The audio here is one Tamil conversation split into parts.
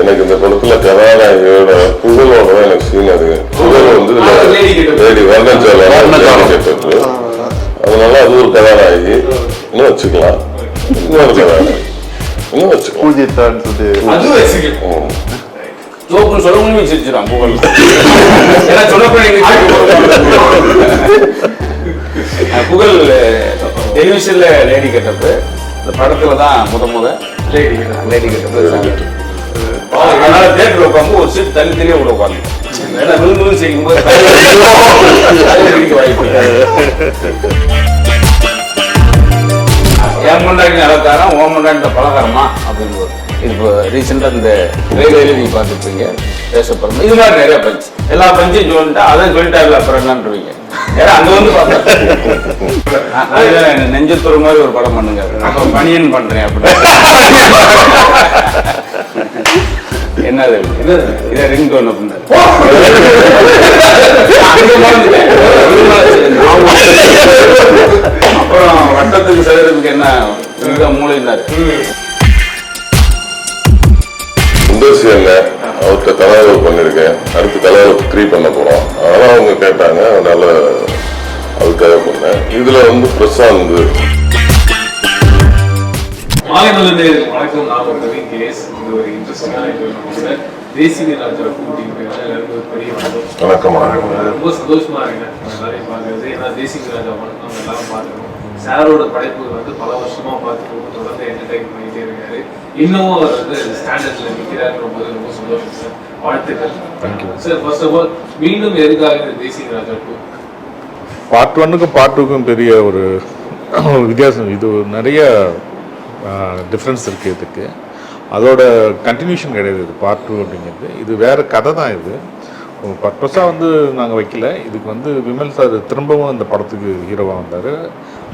எனக்கு இந்த படத்துல கதாநாயகியோட புகழோட தான் எனக்கு சீன் இருக்கு புகழ் வந்து. லேடி வர்ணச்சாலை. கேட்டது. அதனால அது ஒரு கதாநாயகி. இன்னும் வச்சுக்கலாம். இன்னொரு கதாநாயகி. இன்னும் வச்சுக்கலாம். பூஜித்தான்னு சொல்லி அதுவும் வச்சுக்கலாம். ம். ஜோக்குன்னு சொல்ல முடியுமே? சிரிச்சிடும் புகழ். ஏன்னா அஹ் புகழ் டெலிவிஷன்ல லேடி கெட்டப்பு இந்த படத்துல தான் முத முத லேடி getup. லேடி கெட்டப்பு அதனால தேட்டர்ல உட்காந்து ஒரு சீட் தள்ளி தள்ளி உள்ள உட்காந்து ஏன்னா விழுந்து செய்யும் போது வாய்ப்பு என் முன்னாடி நடக்காரன் ஓன் முன்னாடி பலகாரமா? அப்படின்னு இது இப்போ ரீசெண்டாக இந்த ரயில்வேல நீங்கள் பார்த்துருப்பீங்க. பேசப்படுறோம் இது மாதிரி நிறைய பஞ்சு. எல்லா பஞ்சையும் சொல்லிட்டா அதான் சொல்லிட்டாருல அப்புறம் என்னன்றீங்க. ஏன்னா அங்க வந்து பார்த்தேன் நெஞ்சத்துற மாதிரி ஒரு படம் பண்ணுங்க. அப்புறம் பனியன் பண்றேன் அப்படின்னு. என்னது? இதை ரிங் டோன் அப்புறம் வட்டத்துக்கு சதுரத்துக்கு என்ன? சுந்தர்சி அண்ணன் அவர்கிட்ட பண்ணியிருக்கேன் அடுத்து கலாவை த்ரீ பண்ண போறோம். அதனால அவங்க கேட்டாங்க. அதனால அதுக்காக பண்ணேன். இதுல வந்து பிரசாந்த் மாலை மலர்ந்து வணக்கம் நான் ஒரு ரவி கேஸ் ஒரு இன்ட்ரெஸ்டிங்கான இது கூட தேசிய ராஜா கூட்டிங் எல்லாருக்கும் ஒரு பெரிய ரொம்ப சந்தோஷமா இருக்கேன் எல்லாரையும் பார்க்கறது. ஏன்னா தேசிய ராஜா படம் நம்ம எல்லாரும் பார்க்கணும். சாரோட படைப்பு வந்து பல வருஷமா பார்த்து தொடர்ந்து என்டர்டைன் பண்ணிட்டே இருக்காரு. இன்னமும் அவர் வந்து ஸ்டாண்டர்ட்ல நிற்கிறாருன்ற போது ரொம்ப சந்தோஷம் சார். வாழ்த்துக்கள். சார் ஃபர்ஸ்ட் ஆஃப் ஆல் மீண்டும் எதுக்காக இந்த தேசிய ராஜா டூ பார்ட் ஒன்னுக்கும் பார்ட் டூக்கும் பெரிய ஒரு வித்தியாசம். இது நிறைய டிஃப்ரென்ஸ் இருக்குது இதுக்கு. அதோட கண்டினியூஷன் கிடையாது இது பார்ட் டூ அப்படிங்கிறது. இது வேறு கதை தான் இது. பர்பஸாக வந்து நாங்கள் வைக்கல. இதுக்கு வந்து விமல் சார் திரும்பவும் இந்த படத்துக்கு ஹீரோவாக வந்தார்.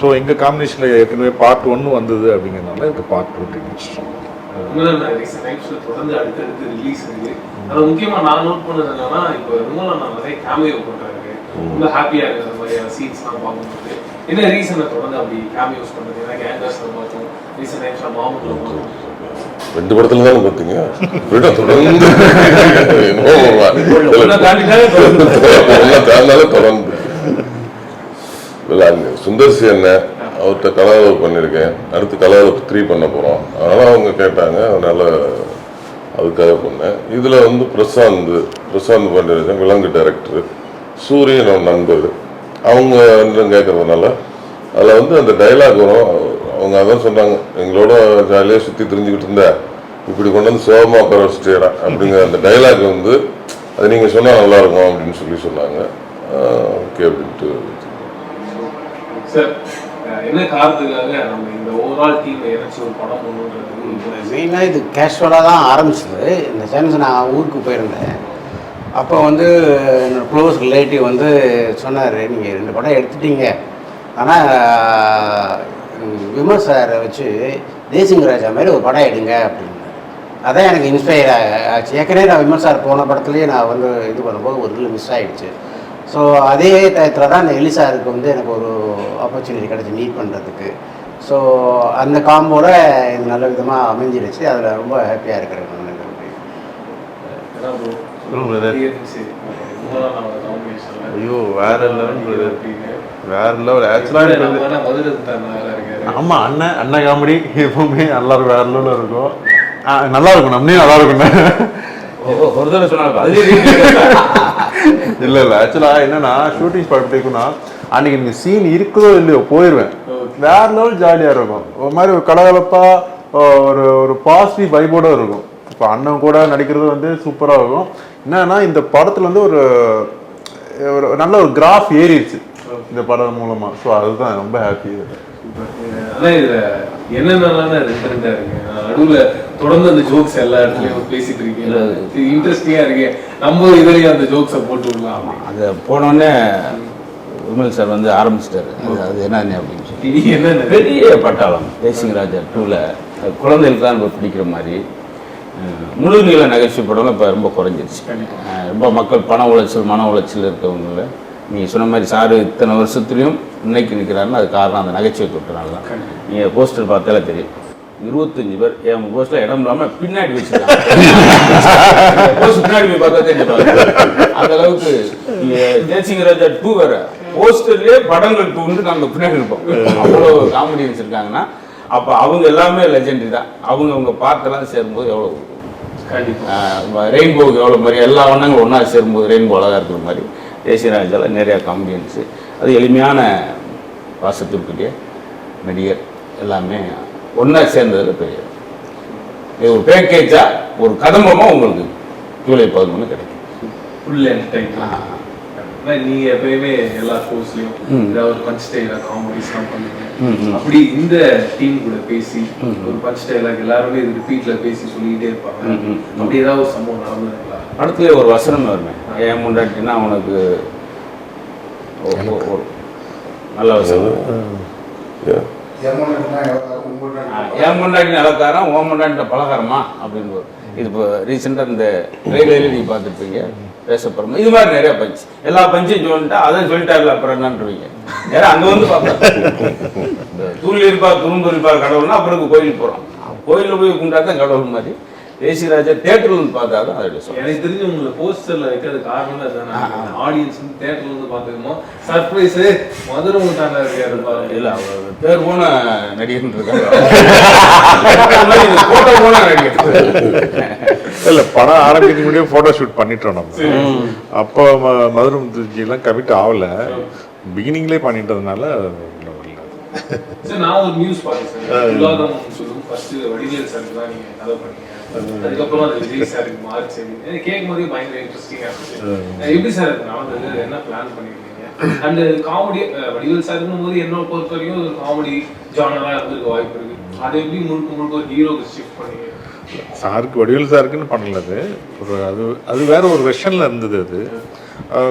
ஸோ எங்கள் காம்பினேஷனில் ஏற்கனவே பார்ட் ஒன்று வந்தது அப்படிங்கிறதுனால இதுக்கு பார்ட் டூ அப்படின்னு தொடர்ந்து அடுத்தடுத்து ரிலீஸ் இருக்கு. அது முக்கியமா நான் நோட் பண்ணது என்னன்னா இப்போ விமலா நான் நிறைய கேமியோ பண்றாரு ரொம்ப ஹாப்பியா இருக்கு அந்த மாதிரியான பார்க்கும்போது. என்ன ரீசனை தொடர்ந்து அப்படி கேமியோஸ் பண்றது? ஏன்னா கேங்கர்ஸ்ல பார்த்தோம் ரீசெண்ட் டைம்ஸ்ல மாமூட்ல பார்த்தோம் ரெண்டு படத்துல தானே பார்த்தீங்க தொடர்ந்து. தொடர்ந்து. இல்ல, அங்க சுந்தர்சி அண்ணன் அவர்கிட்ட கலாவை பண்ணியிருக்கேன் அடுத்து கலாவை த்ரீ பண்ண போறோம். அதனால அவங்க கேட்டாங்க அதனால அதுக்காக பண்ணேன். இதுல வந்து பிரசாந்த் பிரசாந்த் பண்ணியிருக்கேன் விலங்கு டைரக்டர் சூரியன் நண்பர். அவங்க கேட்கறதுனால அதில் வந்து அந்த டைலாக் வரும். அவங்க அதான் சொன்னாங்க எங்களோட ஜாலியாக சுற்றி தெரிஞ்சுக்கிட்டு இருந்த இப்படி கொண்டு வந்து சோகமாக உட்கார வச்சுட்டேடா அப்படிங்கிற அந்த டைலாக் வந்து அது நீங்கள் சொன்னால் நல்லா இருக்கும் அப்படின்னு சொல்லி சொன்னாங்க. ஓகே அப்படின்ட்டு. சார் என்ன காரணத்துக்காக நம்ம இந்த ஓவரால் டீம் ஒரு படம் பண்ணுன்றது மெயினாக இது கேஷுவலாக தான் ஆரம்பிச்சது. இந்த சென்ஸ் நான் ஊருக்கு போயிருந்தேன். அப்போ வந்து என்னோட க்ளோஸ் ரிலேட்டிவ் வந்து சொன்னார் நீங்கள் ரெண்டு படம் எடுத்துட்டீங்க. ஆனால் சாரை வச்சு தேசிங்க ராஜா மாதிரி ஒரு படம் எடுங்க அப்படின்னு அதான் எனக்கு இன்ஸ்பயர் ஆச்சு. ஏற்கனவே நான் சார் போன படத்துலேயே நான் வந்து இது பண்ணும்போது ஒரு இதில் மிஸ் ஆகிடுச்சு ஸோ அதே டயத்தில் தான் அந்த எலிசாருக்கு வந்து எனக்கு ஒரு ஆப்பர்ச்சுனிட்டி கிடச்சி மீட் பண்ணுறதுக்கு ஸோ அந்த காம்போட இது நல்ல விதமாக அமைஞ்சிருச்சு. அதில் ரொம்ப ஹாப்பியாக இருக்கிறேன் நான். விமலா ஐயோ வேற லெவல். வேற லெவல் ஆக்சுவலாக மதுரை தான் நல்லா இருக்காரு ஆமா அண்ணன் அண்ணன் காமெடி எப்பவுமே நல்லா இருக்கும் வேற லெவலில் இருக்கும் நல்லா இருக்கும் நம்மளே நல்லா இருக்குண்ணே ஒரு தடவை சொன்னாங்க. இல்ல இல்ல ஆக்சுவலா என்னன்னா ஷூட்டிங் ஸ்பாட் போய்க்குன்னா அன்னைக்கு எனக்கு சீன் இருக்குதோ இல்லையோ போயிடுவேன் வேற லெவல் ஜாலியா இருக்கும். ஒரு மாதிரி ஒரு கலகலப்பா ஒரு ஒரு பாசிட்டிவ் வைபோட இருக்கும். இப்போ அண்ணன் கூட நடிக்கிறது வந்து சூப்பரா இருக்கும். என்னன்னா இந்த படத்துல வந்து ஒரு ஒரு நல்ல ஒரு கிராஃப் ஏறிடுச்சு. இந்த படம் மூலமா. ஸோ அதுதான் ரொம்ப ஹாப்பி ஆனா இதுல என்னென்னலாம் ரெண்டு ரெண்டா இருக்கு நடுவுல தொடர்ந்து அந்த ஜோக்ஸ் எல்லா இடத்துலயும் பேசிட்டு இருக்கீங்க இது இன்ட்ரெஸ்டிங்கா இருக்கு நம்ம இதுலயும் அந்த ஜோக்ஸை போட்டு விடலாம். அது போனோடனே விமல் சார் வந்து ஆரம்பிச்சிட்டாரு. அது- என்ன அப்படின்னு சொல்லி. என்னென்ன பெரிய பட்டாளம் தேசிங் ராஜா டூவில் குழந்தைகளுக்கு தான் ரொம்ப பிடிக்கிற மாதிரி. முழு நீள நகைச்சுவை படம்லாம் இப்போ ரொம்ப குறைஞ்சிருச்சு. ரொம்ப மக்கள் பண உளைச்சல் மன உளைச்சல் இருக்கவங்கள நீங்கள் சொன்ன மாதிரி சாரு இத்தனை வருஷத்துலையும் இன்னைக்கு நிற்கிறாருன்னா அது காரணம் அந்த நகைச்சுவை தொட்டனால தான். நீங்கள் போஸ்டர் பார்த்தாலே தெரியும். இருபத்தஞ்சு பேர் என் போஸ்டர் இடம் இல்லாமல் பின்னாடி வச்சுருக்காங்க. போஸ்ட் பின்னாடி போய் பார்த்தா தெரிஞ்சிடும் அந்த அளவுக்கு தேசிங்க ராஜா டூ வேற. போஸ்டர்லயே படங்கள் டூ வந்து நாங்க பின்னாடி இருப்போம் அவ்வளோ காமெடியன்ஸ் இருக்காங்கன்னா அப்ப அவங்க எல்லாமே லெஜெண்டரி தான். அவங்க அவங்க பாட்டெல்லாம் சேரும்போது எவ்வளவு கண்டிப்பா. ரெயின்போவுக்கு எவ்வளோ மாதிரி எல்லா வண்ணங்களும் ஒன்றா சேரும்போது ரெயின்போ அழகாக இருக்கிற மாதிரி தேசிய ராஜாவில் நிறையா காமெடியன்ஸு அது எளிமையான வாசத்திற்குரிய நடிகர் எல்லாமே ஒன்றா சேர்ந்ததில் பெரிய. இது ஒரு பேக்கேஜா ஒரு கதம்பமாக உங்களுக்கு ஜூலை பதினொன்று கிடைக்கும். ஃபுல் என்டர்டைன்மெண்ட் நீங்க எப்பயுமே எல்லா ஷோஸ்லயும் ஏதாவது ஒரு பஞ்ச் ஸ்டைல காமெடிஸ் எல்லாம் பண்ணுவீங்க அப்படி இந்த டீம் கூட பேசி ஒரு பஞ்ச் ஸ்டைலாக எல்லாருமே இது ரிப்பீட்ல பேசி சொல்லிட்டே இருப்பாங்க. அப்படி ஏதாவது ஒரு சம்பவம் நடந்ததுங்களா? அடுத்து ஒரு வசனம் வருமே. ஏன் முண்டாட்டினா உனக்கு நல்ல என் முன்னாடி நிலக்காரன் ஓன் முன்னாடி பலகாரமா அப்படின்னு. இது இப்போ ரீசெண்டாக இந்த ரயில்வேல நீங்கள் பார்த்துருப்பீங்க. பேசப்படுறோம் இது மாதிரி நிறைய பஞ்ச். எல்லா பஞ்சையும் சொல்லிட்டா அதான் சொல்லிட்டாருல அப்புறம் என்னன்றீங்க. யாரும் அங்கே வந்து பார்ப்பேன் தூள் இருப்பார் துரும்பு இருப்பார் கடவுள்னா அப்புறம் கோயிலுக்கு போகிறோம் கோயிலில் போய் கும்பிட்டா தான் கடவுள் மாதிரி. தேசியராஜா தேட்டரில் வந்து பார்த்தா தான் அதோட சொல்லுவேன் எனக்கு தெரிஞ்சு உங்களை போஸ்டர்ல வைக்கிறது காரணமே அதுதான் ஆடியன்ஸ் வந்து தேட்டர்ல வந்து பாத்துக்கணும் சர்ப்ரைஸ் மதுரை முட்டாண்டா இருக்காரு பாருங்க. இல்ல அவர் பேர் போன நடிகர் இருக்காங்க போட்டோ போன நடிகர் இல்ல படம் ஆரம்பிக்கிறதுக்கு முன்னாடியே போட்டோ ஷூட் பண்ணிட்டோம் நம்ம. அப்போ மதுரை முத்துஜி எல்லாம் கமிட் ஆகல. பிகினிங்லேயே பண்ணிட்டதுனால. சார் நான் ஒரு நியூஸ் பார்த்தேன் சார். ஃபர்ஸ்ட் வடிவேல் சாருக்கு தான் நீங்க கதை பண்ணீங்க. அதுக்கப்புறம் அது விஜய் சாருக்கு மாறிச்சு எனக்கு கேட்கும் போதே பயங்கர இன்ட்ரெஸ்டிங்கா இருந்துச்சு. எப்படி சார் அது? நடந்தது என்ன பிளான் பண்ணிருக்கீங்க? அண்ட் காமெடி வடிவேல் சாருக்கும் போது என்ன பொறுத்த வரைக்கும் ஒரு காமெடி ஜானரா இருந்திருக்க வாய்ப்பு இருக்கு. அதை எப்படி முழுக்க முழுக்க ஒரு ஹீரோக்கு ஷிஃப்ட் பண்ணீங்க? சாருக்கு வடிவேல் சாருக்குன்னு பண்ணல அது. ஒரு அது அது வேற ஒரு வெர்ஷனில் இருந்தது அது.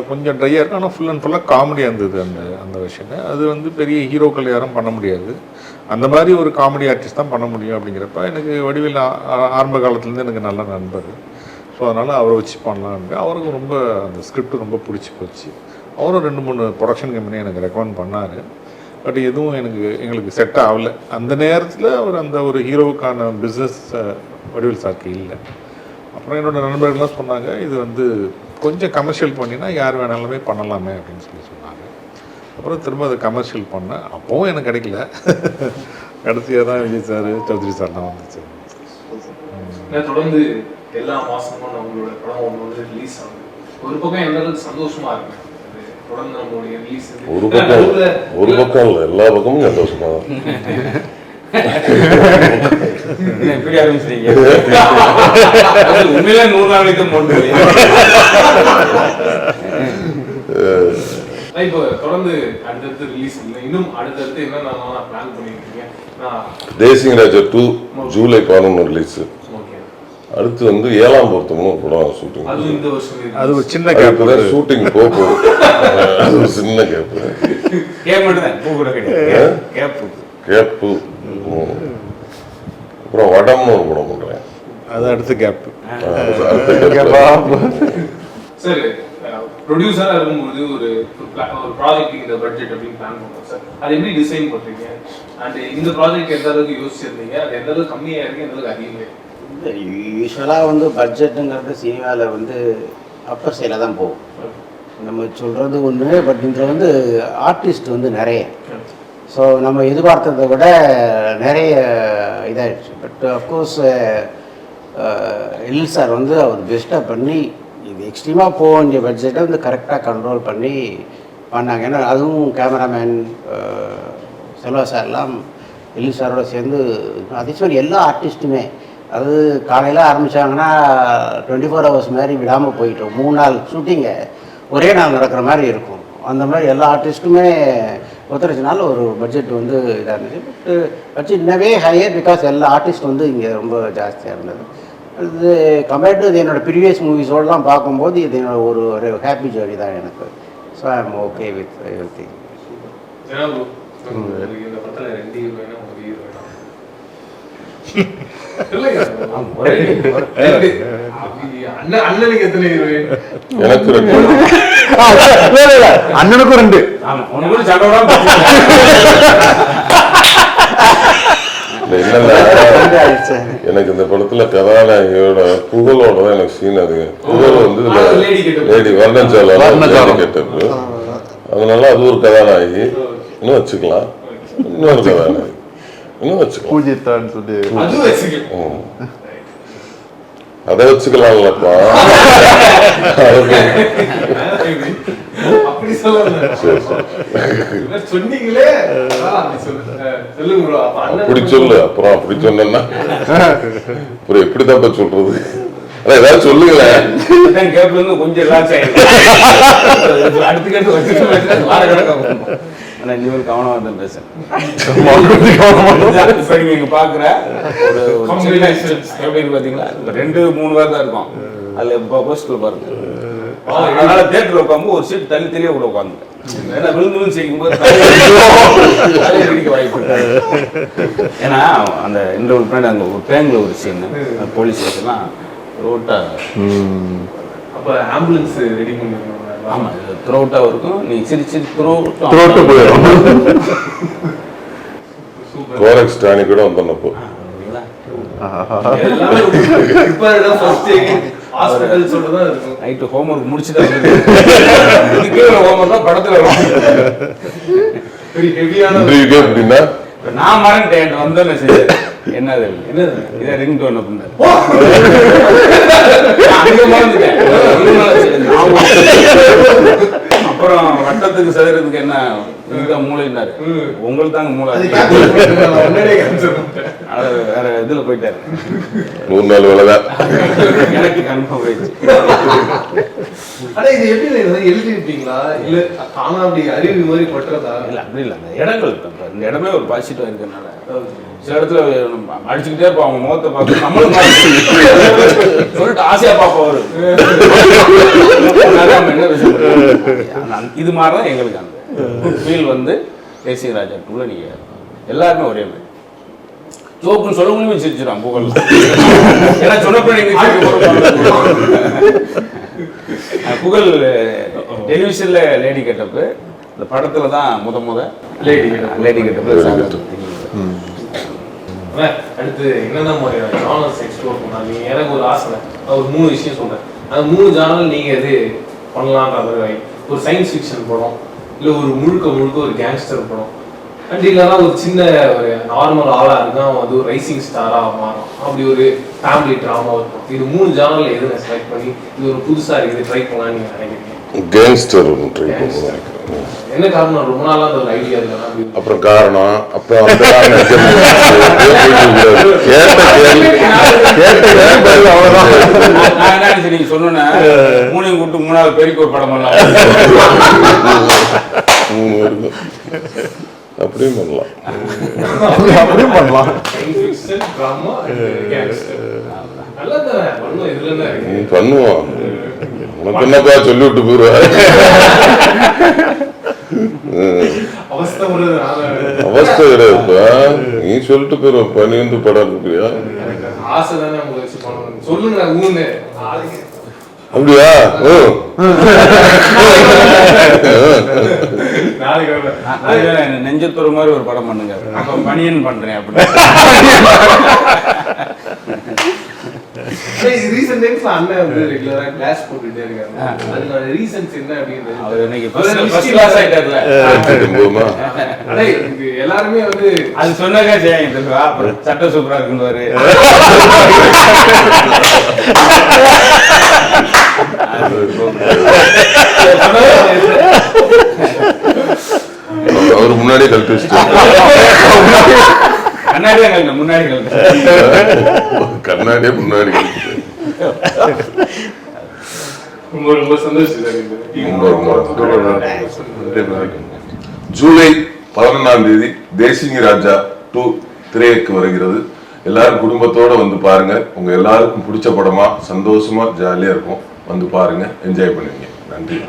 கொஞ்சம் ட்ரையாக இருக்கும் ஆனால் ஃபுல் அண்ட் ஃபுல்லாக காமெடியாக இருந்தது அந்த அந்த வெர்ஷனு அது வந்து பெரிய ஹீரோக்கள் யாரும் பண்ண முடியாது. அந்த மாதிரி ஒரு காமெடி ஆர்டிஸ்ட் தான் பண்ண முடியும் அப்படிங்கிறப்ப எனக்கு வடிவில் ஆரம்ப காலத்துலேருந்து எனக்கு நல்ல நண்பர். ஸோ அதனால் அவரை வச்சு பண்ணலான்னு அவருக்கும் ரொம்ப அந்த ஸ்கிரிப்ட் ரொம்ப பிடிச்சி போச்சு. அவரும் ரெண்டு மூணு ப்ரொடக்ஷன் கம்பெனி எனக்கு ரெக்கமெண்ட் பண்ணார். பட் எதுவும் எனக்கு எங்களுக்கு செட் ஆகலை. அந்த நேரத்தில் அவர் அந்த ஒரு ஹீரோவுக்கான பிஸ்னஸ் வடிவில் சாக்கு இல்லை. அப்புறம் என்னோட நண்பர்கள்லாம் சொன்னாங்க இது வந்து கொஞ்சம் கமர்ஷியல் பண்ணினா யார் வேணாலுமே பண்ணலாமே அப்படின்னு சொல்லி சொன்னாங்க அப்புறம் திரும்ப அதை கமர்ஷியல் பண்ணேன் அப்போவும் எனக்கு கிடைக்கல. கடைசியாக தான் விஜய் சார் சௌத்ரி சார்லாம் வந்துச்சு. ஏன்னா தொடர்ந்து எல்லா மாசமும் நம்மளோட படம் ஒன்று வந்து ரிலீஸ் ஆகுது. ஒரு பக்கம் எந்த அளவுக்கு சந்தோஷமா இருக்கு. ஒரு பக்கம் இல்ல. ஒரு பக்கம் இல்லை எல்லா பக்கமும் சந்தோஷமா தான் இப்படி ஆரம்பிச்சிட்டீங்க. உண்மையிலே நூறு நாளைக்கு போட்டு இப்போ தொடர்ந்து அடுத்தடுத்து ரிலீஸ் இல்லை இன்னும் அடுத்தடுத்து என்னென்ன பிளான் பண்ணிருக்கீங்க நான் தேசிங்கராஜா டூ ஜூலை பதினொன்று ரிலீஸ் ஓகே அடுத்து வந்து ஏழாம் பொருத்தம்னு ஒரு படம் ஷூட்டிங். அது ஒரு சின்ன கேப் ஷூட்டிங் போக போகுது. அது ஒரு சின்ன கேப் கேப் மட்டும் தான் பூ கூட கிடையாது. கேப் கேப்பு அப்புறம் வடம்னு ஒரு படம் பண்றேன். அது அடுத்த கேப். சார் ப்ரொடியூசரா இருக்கும்போது ஒரு ஒரு ப்ராஜெக்ட் இந்த பட்ஜெட் அப்படின்னு பிளான் பண்ணுவோம் சார். அது எப்படி டிசைன் பண்றீங்க? அண்ட் இந்த ப்ராஜெக்ட் எந்த அளவுக்கு யோசிச்சிருந்தீங்க? அது எந்த அளவுக்கு கம்மியா இருக்கு எந்த அளவுக்கு அதிகமா இருக்கு? யூஸ்வலாக வந்து பட்ஜெட்டுங்கிறது சினிமாவில் வந்து அப்பர் சைடில் தான் போகும். நம்ம சொல்கிறது ஒன்று பட் இதில் வந்து ஆர்டிஸ்ட் வந்து நிறைய. ஸோ நம்ம எதிர்பார்த்ததை விட நிறைய இதாகிடுச்சு but of course L sir வந்து அவர் பெஸ்ட்டாக பண்ணி இது எக்ஸ்ட்ரீமாக போக வேண்டிய பட்ஜெட்டை வந்து கரெக்டாக கண்ட்ரோல் பண்ணி பண்ணாங்க. ஏன்னா அதுவும் கேமராமேன் uh, செல்வா சார்லாம் எல்லி சாரோட சேர்ந்து அதே மாதிரி எல்லா ஆர்டிஸ்ட்டுமே அது காலையில் ஆரம்பித்தாங்கன்னா டுவெண்ட்டி ஃபோர் ஹவர்ஸ் மாதிரி விடாமல் போயிட்டோம். மூணு நாள் ஷூட்டிங்கை ஒரே நாள் நடக்கிற மாதிரி இருக்கும். அந்த மாதிரி எல்லா ஆர்டிஸ்ட்டுமே ஒத்துழைச்சனால ஒரு பட்ஜெட் வந்து இதாக இருந்துச்சு. பட் பட்ஜெட் இன்னவே ஹையர் பிகாஸ் எல்லா ஆர்டிஸ்ட் வந்து இங்கே ரொம்ப ஜாஸ்தியாக இருந்தது. இது கம்பேர்ட் டு என்னோட ப்ரீவியஸ் மூவிஸோடலாம் பார்க்கும்போது இது என்னோட ஒரு ஒரு ஹாப்பி ஜேர்னி தான் எனக்கு. So I am okay with everything எனக்கு அண்ணனுக்கும் ரெண்டு. எனக்கு இந்த படத்துல கதாநாயகியோட புகழோட தான் எனக்கு சீன் அது. புகழ் வந்து. லேடி வர்ணச்சாலம். கெட்டப்பு அதனால அது ஒரு கதாநாயகி. இன்னும் வச்சுக்கலாம். இன்னொரு கதாநாயகி. இன்னும் வச்சுக்கலாம். பூஜித்தான்னு சொல்லி. அதை வச்சுக்கலாம்லப்பா. அப்படி சொல்லு. அப்புறம் அப்படி சொன்னா அப்புறம் எப்படி தான் சொல்றது? அதான் ஏதாவது சொல்லுங்களேன் அதான் கேப்ல இருந்து கொஞ்சம் ரிலாக்ஸ் ஆயிடும் அடுத்து கேட்டு வச்சுட்டு வார கணக்காக ஆனா இனிமேல் கவனமா தான் பேசுறேன் இப்ப நீங்க இங்க பாக்குற ஒரு ஒரு சின்ன எப்படி இருக்கு பாத்தீங்களா இப்ப ரெண்டு மூணு பேர் தான் இருக்கும். அதுல இப்போ போஸ்ட்ல பாருங்க. அதனால தேட்டர்ல உட்காந்து ஒரு சீட் தள்ளி தெரிய கூட உட்காந்து ஏன்னா விழுந்து விழுந்து செய்யும் போது வாய்ப்பு. ஏன்னா அந்த இந்த ஒரு பின்னாடி அங்க ஒரு பேங்க்ல ஒரு சீன் போலீஸ் ஸ்டேஷன்லாம் ரோட்டா அப்ப ஆம்புலன்ஸ் ரெடி பண்ணிருக்கோம் ஆமா த்ரோட்டாக இருக்கும். நீ சிரிச்சு த்ரோட்டும் த்ரோட்டு போயிடும். கோரக்ஸ் டானி கூட சொல்றதா இருக்கும். நைட்டு ஹோம்ஒர்க் முடிச்சுட்டு ஹோம்ஒர்க் தான் படத்துல வரும். நான் மறந்துட்டேன் வந்தோன்னு செஞ்சது என்னது என்னது? இதை ரிங் டோன். அப்புறம் வட்டத்துக்கு சதுரத்துக்கு என்ன இதுதான் மூளைன்னாரு உங்களுக்கு தாங்க மூளை வேற இதுல போயிட்டாரு. நூறு நாள் வேலை தான் எனக்கு கன்ஃபார்ம் ஆயிடுச்சு ஆனா இது எப்படி எழுதிருப்பீங்களா இல்ல தானா அப்படி அறிவு மாதிரி பட்டுறதா? இல்ல அப்படி இல்ல இடங்கள் இந்த இடமே ஒரு பாசிட்டிவா இருக்கறனால சில இடத்துல அடிச்சுக்கிட்டே இருப்போம் அவங்க முகத்தை பார்த்து நம்மளும் சொல்லிட்டு ஆசையா பார்ப்போம் அவரு. இது மாதிரி தான் எங்களுக்கு அந்த ஃபீல் வந்து தேசிய ராஜா டூல நீங்க எல்லாருமே ஒரே மாதிரி. ஜோக்குன்னு சொல்ல சிரிச்சிடும் புகழ் ஏன்னா சொன்னப்ப புகழ் டெலிவிஷன்ல லேடி கெட்டப்பு இந்த படத்துல தான் முத முத லேடி getup. லேடி கெட்டப்பு அடுத்து என்னென்ன மாதிரியான ஜானல்ஸ் எக்ஸ்ப்ளோர் பண்ணலாம்? எனக்கு ஒரு ஆசை. ஒரு மூணு விஷயம் சொல்றேன். அந்த மூணு ஜானல் நீங்க எது பண்ணலான்ற மாதிரி ஒரு சயின்ஸ் ஃபிக்ஷன் படம் இல்லை ஒரு முழுக்க முழுக்க ஒரு கேங்ஸ்டர் படம். அண்ட் இல்லைன்னா ஒரு சின்ன ஒரு நார்மல் ஆளாக இருந்தால் அவன் வந்து ஒரு ரைசிங் ஸ்டாராக மாறும். அப்படி ஒரு ஃபேமிலி ட்ராமா இருக்கும் இது மூணு ஜானல் எதுவும் செலக்ட் பண்ணி இது ஒரு புதுசாக இருக்குது ட்ரை பண்ணலாம்னு நீங்கள் நினைக்கிறீங்க? கேங்ஸ்டர் ட்ரை பண்ணுவோம் நினைக்கிறேன் என்ன காரணம்? ரொம்ப நாளா அந்த ஐடியா அப்புறம் காரணம் அப்புறம் அந்த காரணம் நீங்க சொன்னோன்னே மூணையும் கூட்டு மூணாவது ஒரு படம் பண்ணலாம். அப்படியும் பண்ணலாம். அப்படியும் பண்ணலாம் பண்ணுவோம். உனக்கு என்னப்பா சொல்லி விட்டு போயிருவா? அவஸ்தைப்படுறது நானும் அவஸ்தை கிடையாதுப்பா. நீ சொல்லிட்டு போயிருவப்பா. நீ வந்து படம் இருக்கியா அப்படியா? நெஞ்சத்தொரு மாதிரி ஒரு படம் பண்ணுங்க. அப்ப பனியன் பண்றேன் அப்படி. அண்ணன் வந்து போட்டுட்டே என்ன. அவர் இன்னைக்கு ஆயிட்டார்ல. இது எல்லாருமே வந்து அது சொன்னாக்கா செய்யாங்க தெரியுமா அப்புறம் சட்டம் சூப்பரா இருக்குன்னு அவர் முன்னாடியே கழட்டி வச்சுட்டாரு. கண்ணாடி எங்க முன்னாடி கழட்டு. கண்ணாடியே முன்னாடி. ரொம்ப ரொம்ப சந்தோஷம். ஜூலை பதினொன்றாம் தேதி தேசிங்க ராஜா டூ திரைக்கு வருகிறது. எல்லாரும் குடும்பத்தோட வந்து பாருங்க. உங்க எல்லாருக்கும் பிடிச்ச படமா சந்தோஷமா ஜாலியா இருக்கும். வந்து பாருங்க. என்ஜாய் பண்ணுவீங்க. நன்றி.